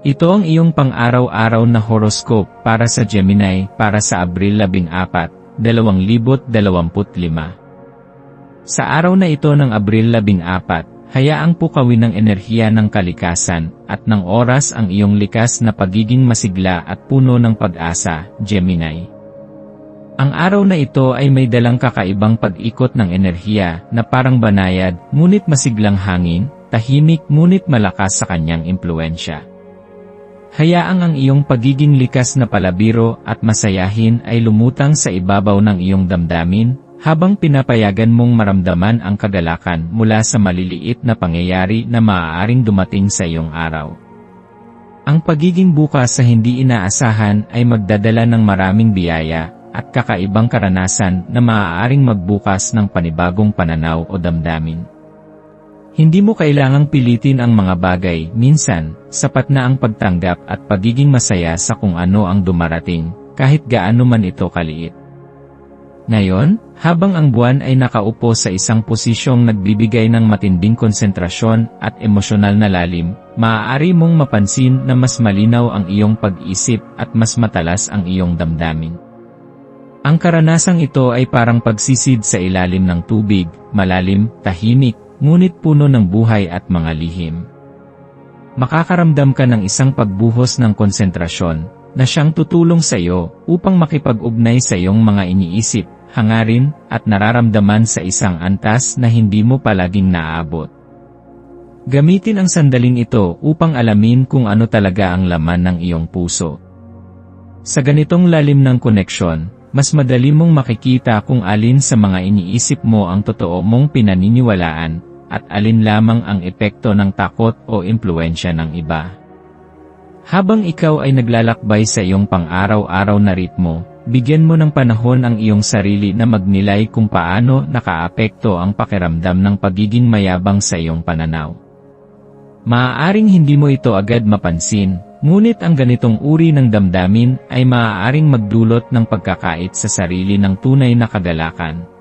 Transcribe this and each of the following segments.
Ito ang iyong pang-araw-araw na horoscope para sa Gemini para sa Abril 14, 2025. Sa araw na ito ng Abril 14, hayaang pukawin ng enerhiya ng kalikasan at ng oras ang iyong likas na pagiging masigla at puno ng pag-asa, Gemini. Ang araw na ito ay may dalang kakaibang pag-ikot ng enerhiya na parang banayad, ngunit masiglang hangin, tahimik ngunit malakas sa kanyang impluensya. Hayaang ang iyong pagiging likas na palabiro at masayahin ay lumutang sa ibabaw ng iyong damdamin, habang pinapayagan mong maramdaman ang kagalakan mula sa maliliit na pangyayari na maaaring dumating sa iyong araw. Ang pagiging bukas sa hindi inaasahan ay magdadala ng maraming biyaya at kakaibang karanasan na maaaring magbukas ng panibagong pananaw o damdamin. Hindi mo kailangang pilitin ang mga bagay, minsan, sapat na ang pagtanggap at pagiging masaya sa kung ano ang dumarating, kahit gaano man ito kaliit. Ngayon, habang ang buwan ay nakaupo sa isang posisyong nagbibigay ng matinding konsentrasyon at emosyonal na lalim, maaari mong mapansin na mas malinaw ang iyong pag-isip at mas matalas ang iyong damdamin. Ang karanasang ito ay parang pagsisid sa ilalim ng tubig, malalim, tahimik, ngunit puno ng buhay at mga lihim. Makakaramdam ka ng isang pagbuhos ng konsentrasyon na siyang tutulong sa iyo upang makipag-ugnay sa iyong mga iniisip, hangarin, at nararamdaman sa isang antas na hindi mo palaging naaabot. Gamitin ang sandaling ito upang alamin kung ano talaga ang laman ng iyong puso. Sa ganitong lalim ng koneksyon, mas madali mong makikita kung alin sa mga iniisip mo ang totoo mong pinaniniwalaan at alin lamang ang epekto ng takot o impluensya ng iba. Habang ikaw ay naglalakbay sa iyong pang-araw-araw na ritmo, bigyan mo ng panahon ang iyong sarili na magnilay kung paano nakaapekto ang pakiramdam ng pagiging mayabang sa iyong pananaw. Maaaring hindi mo ito agad mapansin, ngunit ang ganitong uri ng damdamin ay maaaring magdulot ng pagkakait sa sarili ng tunay na kagalakan.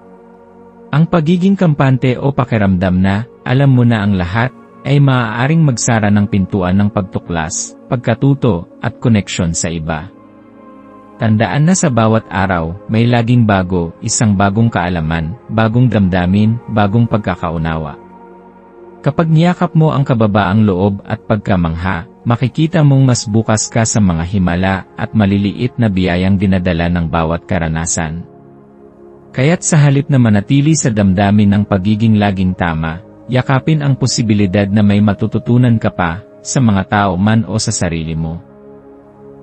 Ang pagiging kampante o pakiramdam na, alam mo na ang lahat, ay maaaring magsara ng pintuan ng pagtuklas, pagkatuto, at koneksyon sa iba. Tandaan na sa bawat araw, may laging bago, isang bagong kaalaman, bagong damdamin, bagong pagkakaunawa. Kapag niyakap mo ang kababaang loob at pagkamangha, makikita mong mas bukas ka sa mga himala at maliliit na biyayang dinadala ng bawat karanasan. Kaya't sa halip na manatili sa damdamin ng pagiging laging tama, yakapin ang posibilidad na may matututunan ka pa, sa mga tao man o sa sarili mo.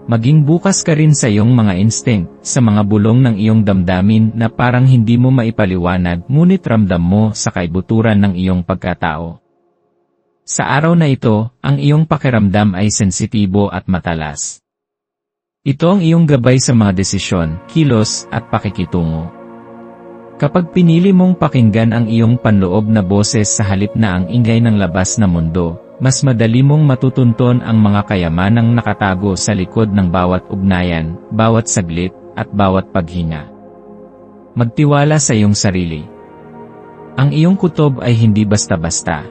Maging bukas ka rin sa iyong mga instinct, sa mga bulong ng iyong damdamin na parang hindi mo maipaliwanag ngunit ramdam mo sa kaibuturan ng iyong pagkatao. Sa araw na ito, ang iyong pakiramdam ay sensitibo at matalas. Ito ang iyong gabay sa mga desisyon, kilos, at pakikitungo. Kapag pinili mong pakinggan ang iyong panloob na boses sa halip na ang ingay ng labas na mundo, mas madali mong matutunton ang mga kayamanang nakatago sa likod ng bawat ugnayan, bawat saglit, at bawat paghinga. Magtiwala sa iyong sarili. Ang iyong kutob ay hindi basta-basta.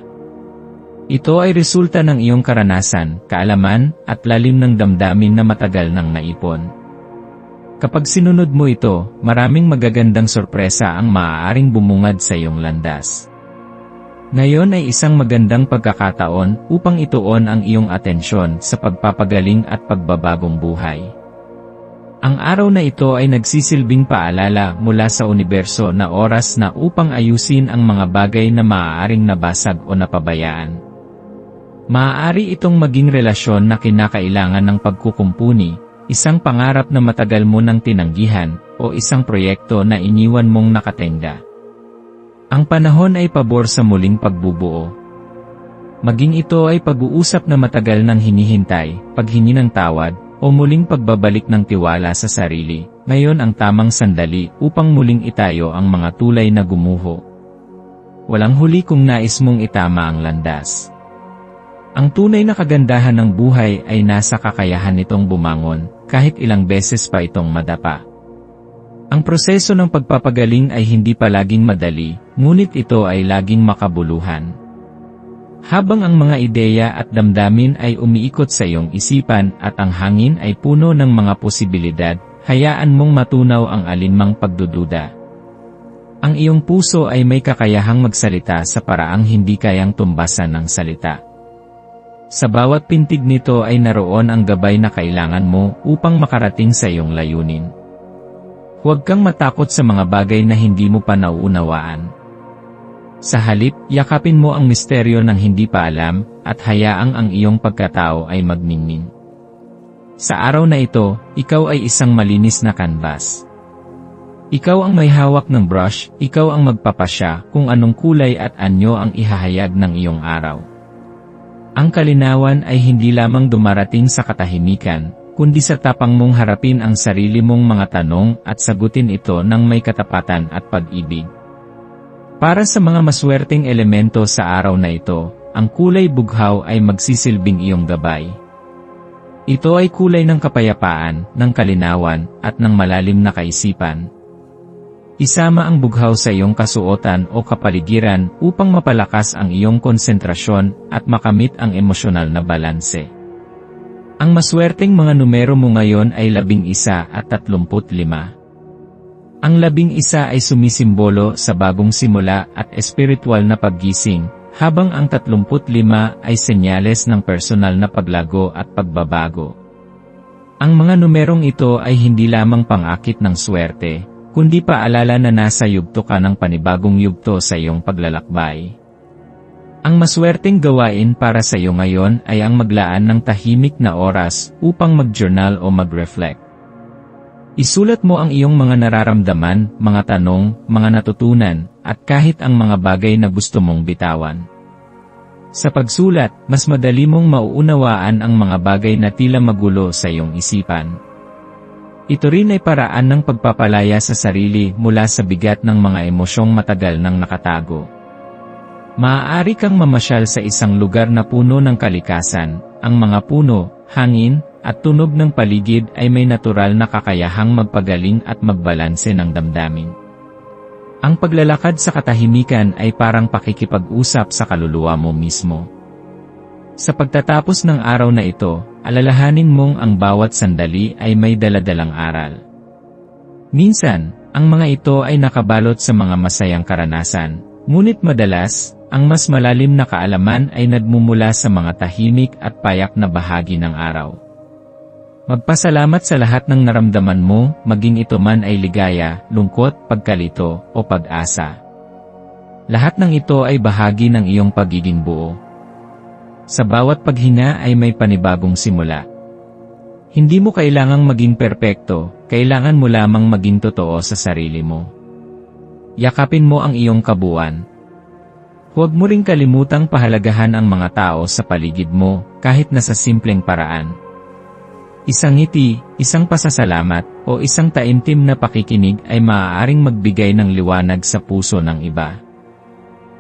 Ito ay resulta ng iyong karanasan, kaalaman, at lalim ng damdamin na matagal nang naipon. Kapag sinunod mo ito, maraming magagandang sorpresa ang maaaring bumungad sa iyong landas. Ngayon ay isang magandang pagkakataon upang ituon ang iyong atensyon sa pagpapagaling at pagbabagong buhay. Ang araw na ito ay nagsisilbing paalala mula sa universo na oras na upang ayusin ang mga bagay na maaaring nabasag o napabayaan. Maaari itong maging relasyon na kinakailangan ng pagkukumpuni, isang pangarap na matagal mo nang tinanggihan, o isang proyekto na iniwan mong nakatenda. Ang panahon ay pabor sa muling pagbubuo. Maging ito ay pag-uusap na matagal ng hinihintay, paghingi ng tawad, o muling pagbabalik ng tiwala sa sarili, ngayon ang tamang sandali upang muling itayo ang mga tulay na gumuho. Walang huli kung nais mong itama ang landas. Ang tunay na kagandahan ng buhay ay nasa kakayahan nitong bumangon, kahit ilang beses pa itong madapa. Ang proseso ng pagpapagaling ay hindi palaging madali, ngunit ito ay laging makabuluhan. Habang ang mga ideya at damdamin ay umiikot sa iyong isipan at ang hangin ay puno ng mga posibilidad, hayaan mong matunaw ang alinmang pagdududa. Ang iyong puso ay may kakayahang magsalita sa paraang hindi kayang tumbasan ng salita. Sa bawat pintig nito ay naroon ang gabay na kailangan mo upang makarating sa iyong layunin. Huwag kang matakot sa mga bagay na hindi mo pa nauunawaan. Sa halip, yakapin mo ang misteryo ng hindi pa alam, at hayaang ang iyong pagkatao ay magningning. Sa araw na ito, ikaw ay isang malinis na canvas. Ikaw ang may hawak ng brush, ikaw ang magpapasya kung anong kulay at anyo ang ihahayag ng iyong araw. Ang kalinawan ay hindi lamang dumarating sa katahimikan, kundi sa tapang mong harapin ang sarili mong mga tanong at sagutin ito ng may katapatan at pag-ibig. Para sa mga maswerteng elemento sa araw na ito, ang kulay bughaw ay magsisilbing iyong gabay. Ito ay kulay ng kapayapaan, ng kalinawan, at ng malalim na kaisipan. Isama ang bughaw sa iyong kasuotan o kapaligiran upang mapalakas ang iyong konsentrasyon at makamit ang emosyonal na balanse. Ang maswerteng mga numero mo ngayon ay labing isa at tatlumput lima. Ang labing isa ay sumisimbolo sa bagong simula at espiritual na paggising, habang ang 35 ay senyales ng personal na paglago at pagbabago. Ang mga numerong ito ay hindi lamang pangakit ng swerte, kundi paalala na nasa yugto ka ng panibagong yugto sa iyong paglalakbay. Ang maswerteng gawain para sa iyo ngayon ay ang maglaan ng tahimik na oras upang mag-journal o mag-reflect. Isulat mo ang iyong mga nararamdaman, mga tanong, mga natutunan, at kahit ang mga bagay na gusto mong bitawan. Sa pagsulat, mas madali mong mauunawaan ang mga bagay na tila magulo sa iyong isipan. Ito rin ay paraan ng pagpapalaya sa sarili mula sa bigat ng mga emosyong matagal nang nakatago. Maaari kang mamasyal sa isang lugar na puno ng kalikasan, ang mga puno, hangin, at tunog ng paligid ay may natural na kakayahang magpagaling at magbalanse ng damdamin. Ang paglalakad sa katahimikan ay parang pakikipag-usap sa kaluluwa mo mismo. Sa pagtatapos ng araw na ito, alalahanin mong ang bawat sandali ay may daladalang aral. Minsan, ang mga ito ay nakabalot sa mga masayang karanasan, ngunit madalas, ang mas malalim na kaalaman ay nagmumula sa mga tahimik at payak na bahagi ng araw. Magpasalamat sa lahat ng naramdaman mo, maging ito man ay ligaya, lungkot, pagkalito, o pag-asa. Lahat ng ito ay bahagi ng iyong pagiging buo. Sa bawat paghinga ay may panibagong simula. Hindi mo kailangang maging perpekto, kailangan mo lamang maging totoo sa sarili mo. Yakapin mo ang iyong kabuuan. Huwag mo ring kalimutang pahalagahan ang mga tao sa paligid mo, kahit na sa simpleng paraan. Isang ngiti, isang pasasalamat, o isang taimtim na pakikinig ay maaaring magbigay ng liwanag sa puso ng iba.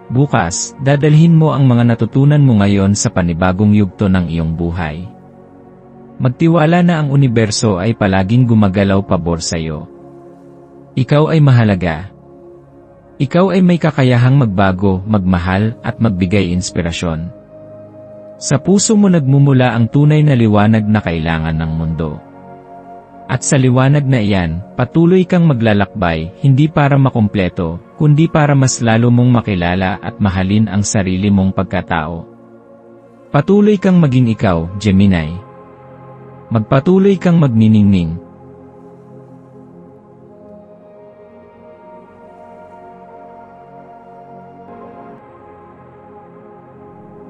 Bukas, dadalhin mo ang mga natutunan mo ngayon sa panibagong yugto ng iyong buhay. Magtiwala na ang universo ay palaging gumagalaw pabor sa iyo. Ikaw ay mahalaga. Ikaw ay may kakayahang magbago, magmahal, at magbigay inspirasyon. Sa puso mo nagmumula ang tunay na liwanag na kailangan ng mundo. At sa liwanag na iyan, patuloy kang maglalakbay, hindi para makumpleto, kundi para mas lalo mong makilala at mahalin ang sarili mong pagkatao. Patuloy kang maging ikaw, Gemini. Magpatuloy kang magniningning,